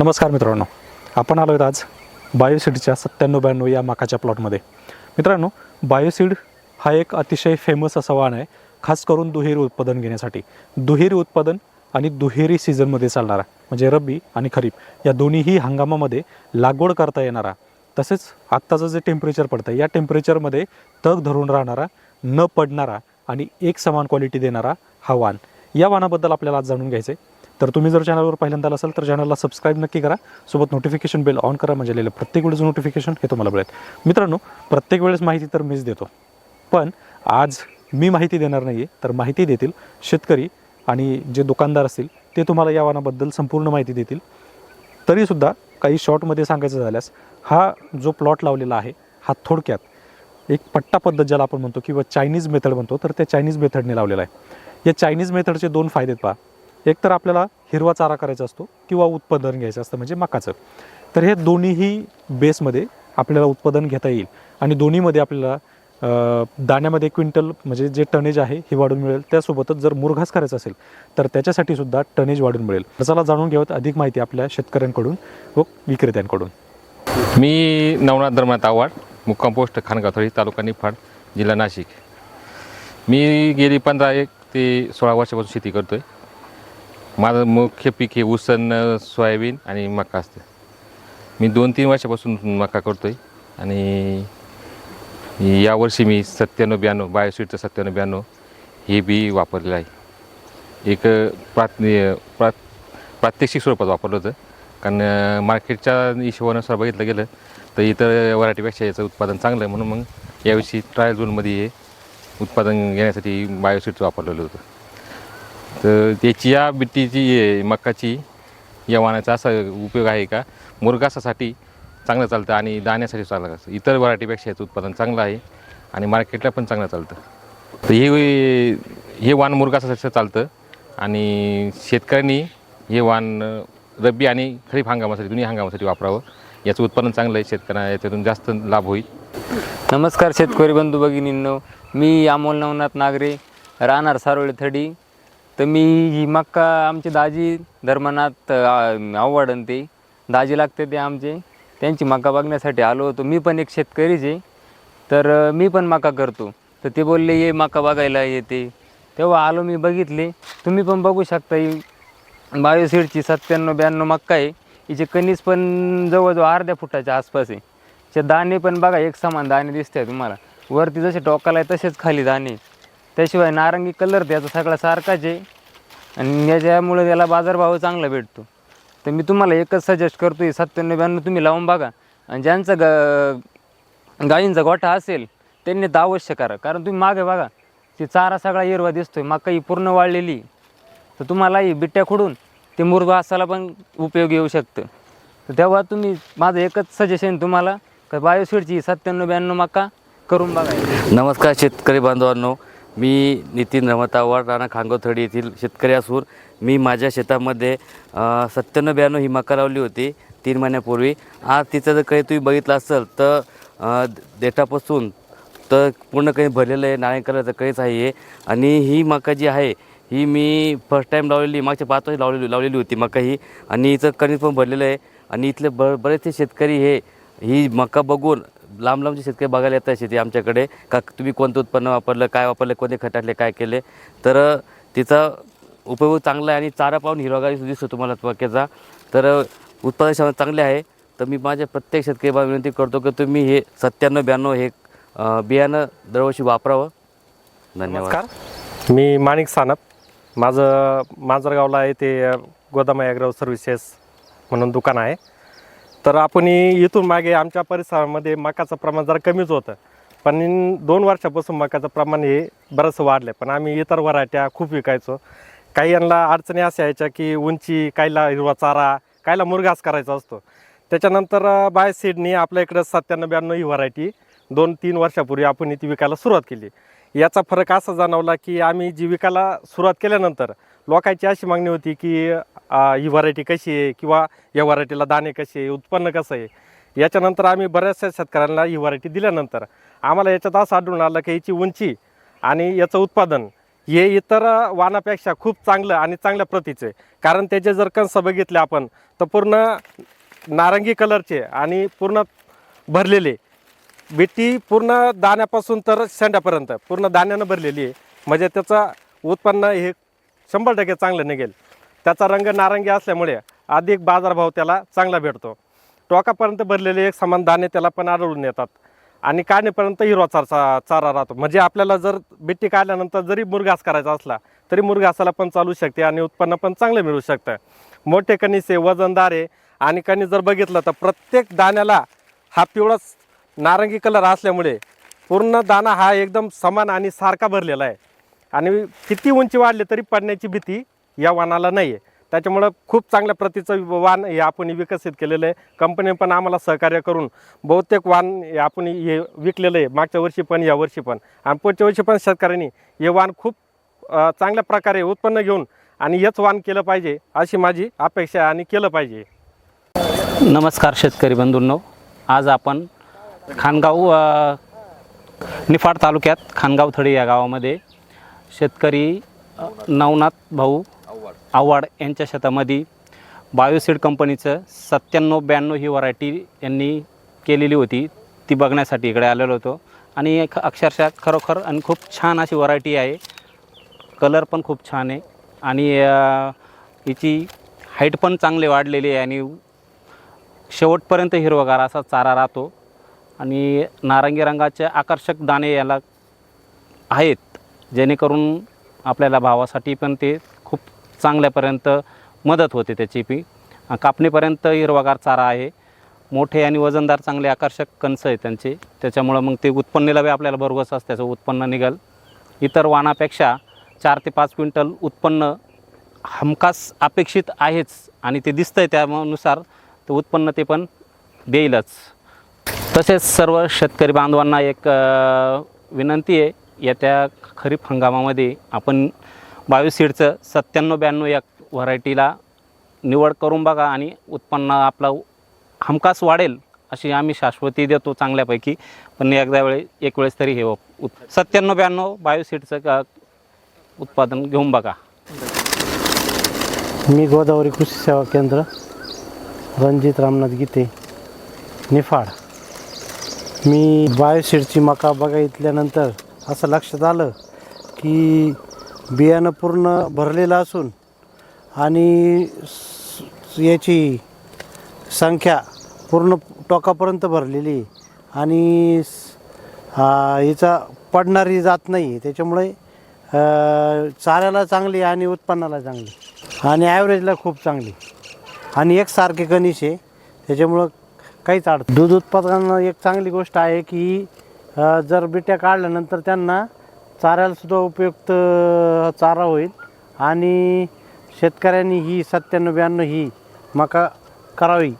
नमस्कार मित्रांनो. आपण आलो आहेत आज बायोसीडच्या सत्त्याण्णव ब्याण्णव या माकाच्या प्लॉटमध्ये. मित्रांनो बायोसीड हा एक अतिशय फेमस असा वाण आहे खास करून दुहेरी उत्पादन घेण्यासाठी. दुहेरी उत्पादन आणि दुहेरी सीझनमध्ये चालणारा म्हणजे रब्बी आणि खरीप या दोन्हीही हंगामामध्ये लागवड करता येणारा तसेच आत्ताचं जे टेम्परेचर पडतं या टेम्परेचरमध्ये तग धरून राहणारा न पडणारा आणि एक समान क्वालिटी देणारा हा वाण. या वाणाबद्दल आपल्याला आज जाणून घ्यायचं आहे तर तुम्ही जर चॅनलवर पहिल्यांदा असाल तर चॅनलला सबस्क्राईब नक्की करा. सोबत नोटिफिकेशन बेल ऑन करा म्हणजे आलेलं प्रत्येक वेळेचं नोटिफिकेशन हे तुम्हाला मिळेल. मित्रांनो प्रत्येक वेळेस माहिती तर मीच देतो. पण आज मी माहिती देणार नाही आहे तर माहिती देतील शेतकरी आणि जे दुकानदार असतील ते तुम्हाला या वाणाबद्दल संपूर्ण माहिती देतील. तरीसुद्धा काही शॉर्टमध्ये सांगायचं झाल्यास हा जो प्लॉट लावलेला आहे हा थोडक्यात एक पट्टा पद्धत ज्याला आपण म्हणतो किंवा चायनीज मेथड म्हणतो तर त्या चायनीज मेथडने लावलेला आहे. या चायनीज मेथडचे दोन फायदे आहेत पहा. एक तर आपल्याला हिरवा चारा करायचा असतो किंवा उत्पादन घ्यायचं असतं म्हणजे मकाचं. तर हे दोन्हीही बेसमध्ये आपल्याला उत्पादन घेता येईल. आणि दोन्हीमध्ये आपल्याला दाण्यामध्ये क्विंटल म्हणजे जे टनेज आहे हे वाढून मिळेल. त्यासोबतच जर मुरघास करायचा असेल तर त्याच्यासाठी सुद्धा टनेज वाढून मिळेल. तर चला जाणून घेऊयात अधिक माहिती आपल्या शेतकऱ्यांकडून व विक्रेत्यांकडून. मी नवनाथ धर्मात आव्हाड मुक्काम पोस्ट खानगाथळी तालुका निफाड जिल्हा नाशिक. मी गेली पंधरा एक ते सोळा वर्षापासून शेती करतो आहे माझं मुख्य पीक हे उसन सोयाबीन आणि मका असतं. मी दोन तीन वर्षापासून मका करतो आहे आणि यावर्षी मी सत्त्याण्णव ब्याण्णव बायोसीटचं सत्त्याण्णव ब्याण्णव हे बी वापरलेलं आहे. एक प्रात प्रात प्रात्यक्षिक स्वरूपात वापरलं होतं. कारण मार्केटच्या हिशोबानुसार बघितलं गेलं तर इतर व्हरायटीपेक्षा याचं उत्पादन चांगलं आहे. म्हणून मग यावर्षी ट्रायल झोनमध्ये हे उत्पादन घेण्यासाठी बायोसीटचं वापरलेलं होतं. तर त्याची या बिट्टीची मक्काची मकाची या वाणाचा असा उपयोग आहे का? मुरगासासाठी चांगलं चालतं आणि दाण्यासाठी चांगलं असतं. इतर व्हरायटीपेक्षा याचं उत्पादन चांगलं आहे आणि मार्केटला पण चांगलं चालतं. तर हे हे वाण मुरगासासाठी चालतं आणि शेतकऱ्यांनी हे वाण रब्बी आणि खरीप हंगामासाठी दोन्ही हंगामासाठी वापरावं. याचं उत्पादन चांगलं आहे शेतकऱ्यांना याच्यातून जास्त लाभ होईल. नमस्कार शेतकरी बंधू भगिनींनो. मी अमोल नवनाथ नागरे राहणार सारोळे थडी. तर मी ही मक्का आमचे दाजी धर्मनाथ आवडन आव्हाडन ते दाजी लागते ते आमचे. त्यांची मका बघण्यासाठी आलो होतो. मी पण एक शेतकरीच आहे. तर मी पण मका करतो. तर ते बोलले ये मका बघायला येते. तेव्हा आलो मी बघितले. तुम्ही पण बघू शकता ही बायोसीडची सत्त्याण्णव ब्याण्णव मक्का आहे. हिचे कणीस पण जवळजवळ अर्ध्या फुटाच्या आसपास आहे. ते दाणे पण बघा एक समान दाणे दिसते तुम्हाला. वरती जसे टोकाला आहे तसेच खाली दाणे. त्याशिवाय नारंगी कलर त्याचा सगळा सारखाच आहे. आणि याच्यामुळे त्याला बाजारभाव चांगला भेटतो. तर मी तुम्हाला एकच सजेस्ट करतो आहे सत्त्याण्णव ब्याण्णव तुम्ही लावून बघा. आणि ज्यांचं ग गायींचा गोठा असेल त्यांनी तर अवश्य करा. कारण तुम्ही मागे बघा ते चारा सगळा हिरवा दिसतोय मका ही पूर्ण वाळलेली. तर तुम्हाला ही बिट्ट्या खुडून ते मुरघासाला पण उपयोग येऊ शकतं. तर तेव्हा तुम्ही माझं एकच सजेशन तुम्हाला का बायोसीडची सत्त्याण्णव ब्याण्णव मका करून बघा. नमस्कार शेतकरी बांधवांनो. मी नितीन रमतावाड राणा खांगोथडी येथील शेतकरी असून मी माझ्या शेतामध्ये सत्त्याण्णव ब्याण्णव ही मका लावली होती तीन महिन्यापूर्वी. आज तिचं जर काही तुम्ही बघितलं असेल तर देठापासून तर पूर्ण काही भरलेलं आहे नारायण कलरचं काहीच आहे आणि ही मका जी आहे ही मी फर्स्ट टाईम लावलेली मागच्या पाच वर्ष लावलेली लावलेली होती मका ही. आणि हिचं कणीस पण भरलेलं आहे. आणि इथले ब बरेचसे शेतकरी हे ही मका बघून लांब लांबचे शेतकरी बघायला येतात शेती आमच्याकडे. का तुम्ही कोणतं उत्पन्न वापरलं काय वापरलं कोणते खटाटले काय केले? तर तिचा उपयोग चांगला आहे आणि चारा पाहून हिरवागारी दिसतो तुम्हाला मक्याचा तर उत्पादन क्षमता चांगले आहे. तर मी माझ्या प्रत्येक शेतकरी बाबा विनंती करतो की तुम्ही हे सत्त्याण्णव ब्याण्णव हे बियाणं दरवर्षी वापरावं. धन्यवाद. मी माणिक सानप. माझं मांजरगावला आहे ते गोदामा ॲग्रो सर्व्हिसेस म्हणून दुकान आहे. तर आपण इथून मागे आमच्या परिसरामध्ये मकाचं प्रमाण जरा कमीच होतं. पण दोन वर्षापासून मकाचं प्रमाण हे बरंच वाढलं आहे पण आम्ही इतर व्हरायट्या खूप विकायचो. काही यांना अडचणी अशा यायच्या की उंची काहीला हिरवा चारा काहीला मुरघास करायचा असतो. त्याच्यानंतर बाय सीडनी आपल्या इकडं सत्त्याण्णव ब्याण्णव ही व्हरायटी दोन तीन वर्षापूर्वी आपण ती विकायला सुरुवात केली. याचा फरक असा जाणवला की आम्ही जी विकायला सुरुवात केल्यानंतर लोकांची अशी मागणी होती की ही व्हरायटी कशी आहे किंवा या व्हरायटीला दाणे कसे आहे उत्पन्न कसं आहे याच्यानंतर आम्ही बऱ्याचशा शेतकऱ्यांना ही व्हरायटी दिल्यानंतर आम्हाला याच्यात असं आढळून आलं की याची उंची आणि याचं उत्पादन हे इतर वाणापेक्षा खूप चांगलं आणि चांगल्या प्रतीचं आहे. कारण त्याचे जर कंस बघितले आपण तर पूर्ण नारंगी कलरचे आणि पूर्ण भरलेले बिट्टी पूर्ण दाण्यापासून तर शेंड्यापर्यंत पूर्ण दाण्यानं भरलेली आहे. म्हणजे त्याचं उत्पन्न हे शंभर टक्के चांगलं निघेल. त्याचा रंग नारंगी असल्यामुळे अधिक बाजारभाव त्याला चांगला भेटतो. टोकापर्यंत भरलेले एक समान दाणे त्याला पण आढळून येतात. आणि काढणीपर्यंत हिरवा चारचा चारा राहतो. म्हणजे आपल्याला जर बिट्टी काढल्यानंतर जरी मुरघास करायचा असला तरी मुरघासाला पण चालू शकते आणि उत्पन्न पण चांगलं मिळू शकतं. मोठे कणीसे वजनदारे वजनदार आहे आणि कणी जर बघितलं तर प्रत्येक दाण्याला हा पिवळाच नारंगी कलर असल्यामुळे पूर्ण दाणा हा एकदम समान आणि सारखा भरलेला आहे. आणि किती उंची वाढली तरी पडण्याची भीती या वाहनाला नाही आहे त्याच्यामुळं खूप चांगल्या प्रतीचं वाण हे आपण विकसित केलेलं आहे. कंपनी पण आम्हाला सहकार्य करून बहुतेक वाण हे आपण हे विकलेलं आहे. मागच्या वर्षी पण या वर्षी पण. आणि पुढच्या वर्षी पण शेतकऱ्यांनी हे वाण खूप चांगल्या प्रकारे उत्पन्न घेऊन आणि हेच वाण केलं पाहिजे अशी माझी अपेक्षा आहे आणि केलं पाहिजे. नमस्कार शेतकरी बंधूंनो. आज आपण खानगाव निफाड तालुक्यात खानगाव थडी या गावामध्ये शेतकरी नवनाथ भाऊ आव्हाड यांच्या शेतामध्ये बायोसीड कंपनीचं सत्त्याण्णव ब्याण्णव ही व्हरायटी यांनी केलेली होती. ती बघण्यासाठी इकडे आलेलो होतो. आणि एक अक्षरशः खरोखर आणि खूप छान अशी व्हरायटी आहे. कलर पण खूप छान आहे. आणि हिची हाईट पण चांगली वाढलेली आहे आणि शेवटपर्यंत हिरवगार असा चारा राहतो. आणि नारंगी रंगाचे आकर्षक दाणे याला आहेत जेणेकरून आपल्याला भावासाठी पण ते चांगल्यापर्यंत मदत होते त्याची पी. कापणीपर्यंत हिरवागार चारा आहे. मोठे आणि वजनदार चांगले आकर्षक कणसं आहे त्यांचे. त्याच्यामुळं मग ते उत्पन्नाला बी आपल्याला भरघोस असं त्याचं उत्पन्न निघाल. इतर वाणापेक्षा चार ते पाच क्विंटल उत्पन्न हमखास अपेक्षित आहेच आणि ते दिसतंय त्यानुसार तर उत्पन्न ते पण देईलच. तसेच सर्व शेतकरी बांधवांना एक विनंती आहे येत्या खरीप हंगामामध्ये आपण बायोसीडचं सत्त्याण्णव ब्याण्णव या व्हरायटीला निवड करून बघा आणि उत्पन्न आपला हमखास वाढेल अशी आम्ही शाश्वती देतो चांगल्यापैकी. पण एकदा वेळे एक वेळेस तरी हे उत् सत्त्याण्णव ब्याण्णव बायोसीडचं का उत्पादन घेऊन बघा. मी गोदावरी कृषी सेवा केंद्र रणजित रामनाथ गीते निफाड. मी बायोशीडची मका बघितल्यानंतर असं लक्षात आलं की बियाणं पूर्ण भरलेलं असून आणि याची संख्या पूर्ण टोकापर्यंत भरलेली आहे. आणि याचा हिचा पडणारी जात नाही त्याच्यामुळे चाऱ्याला चांगली आणि उत्पन्नाला चांगली आणि ॲव्हरेजला खूप चांगली आणि एकसारखे कणीस आहे. त्याच्यामुळं काहीच अडत दूध उत्पादकांना एक चांगली गोष्ट आहे की जर बिट्या काढल्यानंतर त्यांना चाऱ्यालासुद्धा उपयुक्त चारा होईल. आणि शेतकऱ्यांनी ही सत्त्याण्णव ब्याण्णव ही मका करावी.